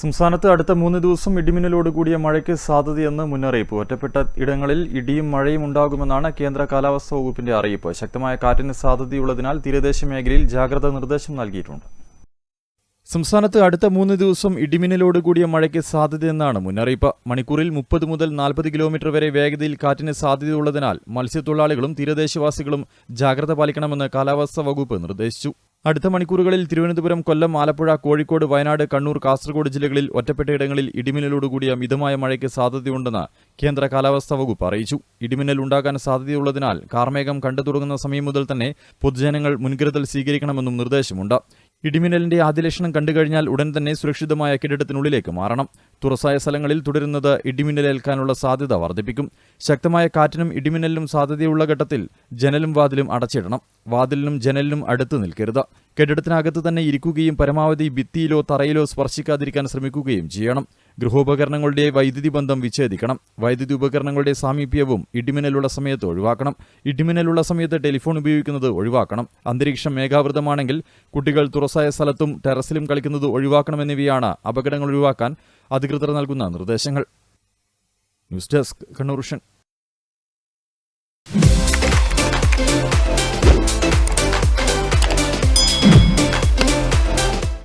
സംസ്ഥാനത്ത് അടുത്ത മൂന്ന് ദിവസം ഇടിമിന്നലോട് കൂടിയ മഴയ്ക്ക് സാധ്യതയെന്ന് മുന്നറിയിപ്പ്. ഒറ്റപ്പെട്ട ഇടങ്ങളിൽ ഇടിയും മഴയും ഉണ്ടാകുമെന്നാണ് കേന്ദ്ര കാലാവസ്ഥാ വകുപ്പിന്റെ അറിയിപ്പ്. ശക്തമായ കാറ്റിന് സാധ്യതയുള്ളതിനാൽ തീരദേശ മേഖലയിൽ ജാഗ്രതാ നിർദ്ദേശം നൽകിയിട്ടുണ്ട്. സംസ്ഥാനത്ത് അടുത്ത മൂന്ന് ദിവസം ഇടിമിന്നലോട് കൂടിയ മഴയ്ക്ക് സാധ്യതയെന്നാണ് മുന്നറിയിപ്പ്. മണിക്കൂറിൽ മുപ്പത് മുതൽ നാൽപ്പത് കിലോമീറ്റർ വരെ വേഗതയിൽ കാറ്റിന് സാധ്യതയുള്ളതിനാൽ മത്സ്യത്തൊഴിലാളികളും തീരദേശവാസികളും ജാഗ്രത പാലിക്കണമെന്ന് കാലാവസ്ഥാ വകുപ്പ് നിർദ്ദേശിച്ചു. അടുത്ത മണിക്കൂറുകളിൽ തിരുവനന്തപുരം കൊല്ലം ആലപ്പുഴ കോഴിക്കോട് വയനാട് കണ്ണൂർ കാസർഗോഡ് ജില്ലകളിൽ ഒറ്റപ്പെട്ടയിടങ്ങളിൽ ഇടിമിന്നലോടുകൂടിയ മിതമായ മഴയ്ക്ക് സാധ്യതയുണ്ടെന്ന് കേന്ദ്ര കാലാവസ്ഥാ വകുപ്പ് അറിയിച്ചു. ഇടിമിന്നൽ ഉണ്ടാകാൻ സാധ്യതയുള്ളതിനാൽ കാർമേഘം കണ്ടു തുടങ്ങുന്ന സമയം മുതൽ തന്നെ പൊതുജനങ്ങൾ മുൻകരുതൽ സ്വീകരിക്കണമെന്നും നിർദ്ദേശമുണ്ട്. ഇടിമിന്നലിന്റെ ആദ്യ ലക്ഷണം കണ്ടുകഴിഞ്ഞാൽ ഉടൻ തന്നെ സുരക്ഷിതമായ കെട്ടിടത്തിനുള്ളിലേക്ക് മാറണം. തുറസായ സ്ഥലങ്ങളിൽ തുടരുന്നത് ഇടിമിന്നലേൽക്കാനുള്ള സാധ്യത വർദ്ധിപ്പിക്കും. ശക്തമായ കാറ്റിനും ഇടിമിന്നലിനും സാധ്യതയുള്ള ഘട്ടത്തിൽ ജനലും വാതിലും അടച്ചിടണം. വാതിലിനും ജനലിനും അടുത്ത് നിൽക്കരുത്. കെട്ടിടത്തിനകത്ത് തന്നെ ഇരിക്കുകയും പരമാവധി ഭിത്തിയിലോ തറയിലോ സ്പർശിക്കാതിരിക്കാൻ ശ്രമിക്കുകയും ചെയ്യണം. ഗൃഹോപകരണങ്ങളുടെ വൈദ്യുതി ബന്ധം വിച്ഛേദിക്കണം. വൈദ്യുതി ഉപകരണങ്ങളുടെ സാമീപ്യവും ഇടിമിന്നലുള്ള സമയത്ത് ഒഴിവാക്കണം. ഇടിമിന്നലുള്ള സമയത്ത് ടെലിഫോൺ ഉപയോഗിക്കുന്നത് ഒഴിവാക്കണം. അന്തരീക്ഷം മേഘാവൃതമാണെങ്കിൽ കുട്ടികൾ തുറസായ സ്ഥലത്തും ടെറസിലും കളിക്കുന്നത് ഒഴിവാക്കണമെന്നിവയാണ് അപകടങ്ങൾ ഒഴിവാക്കാൻ അധികൃതർ നൽകുന്ന നിർദ്ദേശങ്ങൾ. News desk Kannur